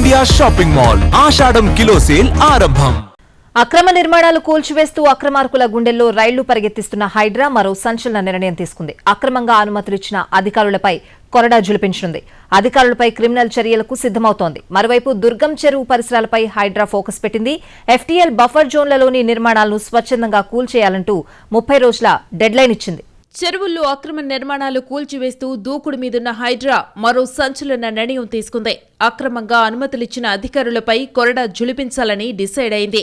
India shopping mall ఆషాఢం kilo sale ఆరంభం. అక్రమ నిర్మాణాలు కూల్చివేస్తూ అక్రమార్కుల గుండెల్లో రైళ్ళు పరిగెత్తిస్తున్న హైడ్రా మరో సంచలన నిర్ణయం తీసుకుంది. అక్రమంగా అనుమతులిచ్చిన అధికారులపై కొరడా జులిపించనుంది అధికారులపై క్రిమినల్ చర్యలకు సిద్దమవుతోంది మరోవైపు దుర్గం చెరువు పరిసరాలపై హైడ్రా ఫోకస్ పెట్టింది. ఎఫ్టీఎల్ బఫర్ జోన్లలోని నిర్మాణాలను స్వచ్ఛందంగా కూల్చేయాలంటూ ముప్పై రోజుల డెడ్లైన్ ఇచ్చింది. చెరువుల్లో అక్రమ నిర్మాణాలు కూల్చివేస్తూ దూకుడు మీదున్న హైడ్రా మరో సంచలన నిర్ణయం తీసుకుంది. అక్రమంగా అనుమతులిచ్చిన అధికారులపై కొరడా జులిపించాలని డిసైడ్ అయింది.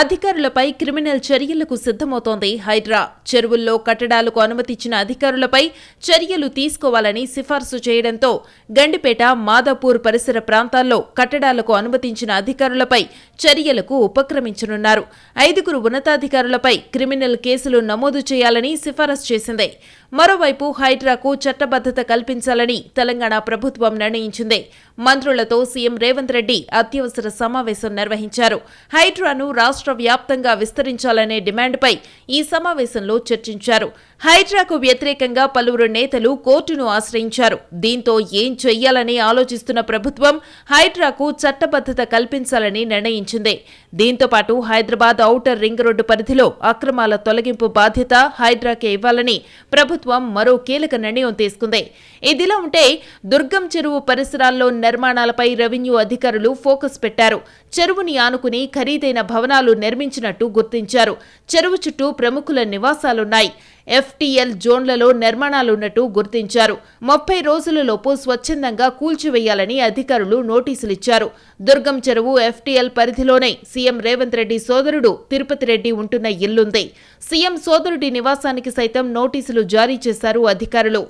అధికారులపై క్రిమినల్ చర్యలకు సిద్ధమవుతోంది హైడ్రా. చెరువుల్లో కట్టడాలకు అనుమతిచ్చిన అధికారులపై చర్యలు తీసుకోవాలని సిఫార్సు చేయడంతో గండిపేట మాదాపూర్ పరిసర ప్రాంతాల్లో కట్టడాలకు అనుమతించిన అధికారులపై చర్యలకు ఉపక్రమించనున్నారు. ఐదుగురు ఉన్నతాధికారులపై క్రిమినల్ కేసులు నమోదు చేయాలని సిఫారసు చేసింది. మరోవైపు హైడ్రాకు చట్టబద్దత కల్పించాలని తెలంగాణ ప్రభుత్వం నిర్ణయించింది. మంత్రులతో సీఎం రేవంత్ రెడ్డి అత్యవసర సమావేశం నిర్వహించారు. హైడ్రాను రాష్ట్ర వ్యాప్తంగా విస్తరించాలనే డిమాండ్పై ఈ సమావేశంలో చర్చించారు. హైడ్రాకు వ్యతిరేకంగా పలువురు నేతలు కోర్టును ఆశ్రయించారు. దీంతో ఏం చెయ్యాలని ఆలోచిస్తున్న ప్రభుత్వం హైడ్రాకు చట్టబద్దత కల్పించాలని నిర్ణయించింది. దీంతో పాటు హైదరాబాద్ ఔటర్ రింగ్ రోడ్డు పరిధిలో అక్రమాల తొలగింపు బాధ్యత హైడ్రాకే ఇవ్వాలని ప్రభుత్వం మరో కీలక నిర్ణయం తీసుకుంది. ఇదిలా ఉంటే దుర్గం చెరువు పరిసరాల్లో నిర్మాణాలపై రెవెన్యూ అధికారులు ఫోకస్ పెట్టారు. చెరువుని ఆనుకుని ఖరీదైన భవనాలు నిర్మించినట్టు గుర్తించారు. చెరువు చుట్టూ ప్రముఖుల నివాసాలున్నాయి. ఎఫ్టీఎల్ జోన్లలో నిర్మాణాలున్నట్టు గుర్తించారు. ముప్పై రోజులలోపు స్వచ్ఛందంగా కూల్చివేయాలని అధికారులు నోటీసులిచ్చారు. దుర్గం చెరువు ఎఫ్టీఎల్ పరిధిలోనే సీఎం రేవంత్ రెడ్డి సోదరుడు తిరుపతి రెడ్డి ఉంటున్న ఇల్లుంది. సీఎం సోదరుడి నివాసానికి సైతం నోటీసులు జారీ చేశారు అధికారులు.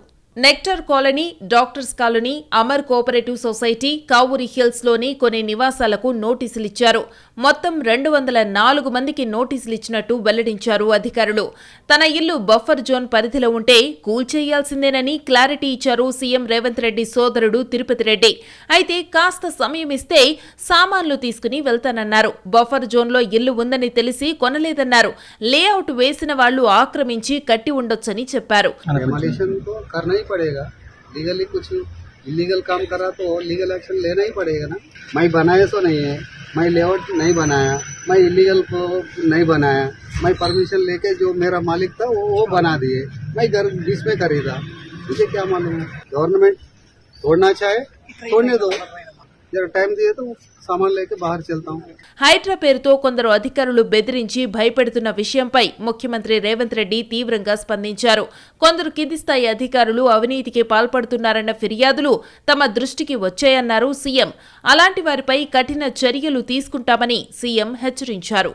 Nectar colony doctors colony Amar cooperative society Kavuri హిల్స్లోని కొన్ని నివాసాలకు నోటీసులిచ్చారు. మొత్తం రెండు వందల నాలుగు మందికి నోటీసులిచ్చినట్టు వెల్లడించారు అధికారులు. తన ఇల్లు బఫర్ జోన్ పరిధిలో ఉంటే కూల్చేయాల్సిందేనని క్లారిటీ ఇచ్చారు సీఎం రేవంత్ రెడ్డి సోదరుడు తిరుపతి రెడ్డి. అయితే కాస్త సమయం ఇస్తే సామాన్లు తీసుకుని వెళ్తానన్నారు. బఫర్ జోన్లో ఇల్లు ఉందని తెలిసి కొనలేదన్నారు. లేఅవుట్ వేసిన వాళ్ళు ఆక్రమించి కట్టి ఉండొచ్చని చెప్పారు. पड़ेगा। लीगली कुछ इलीगल काम करा तो लीगल एक्शन लेना ही पड़ेगा ना। मैं बनाया तो नहीं है। मैं लेआउट नहीं बनाया। मैं इलीगल को नहीं बनाया। मैं परमिशन लेके जो मेरा मालिक था, वो वो बना दिए। मैं घर बीच में खरीदा। मुझे क्या मालूम है? गवर्नमेंट तोड़ना चाहे, तोड़ने दो। హైడ్రా పేరుతో కొందరు అధికారులు బెదిరించి భయపెడుతున్న విషయంపై ముఖ్యమంత్రి రేవంత్ రెడ్డి తీవ్రంగా స్పందించారు. కొందరు కింది స్థాయి అధికారులు అవినీతికి పాల్పడుతున్నారన్న ఫిర్యాదులు తమ దృష్టికి వచ్చాయన్నారు సీఎం. అలాంటి వారిపై కఠిన చర్యలు తీసుకుంటామని సీఎం హెచ్చరించారు.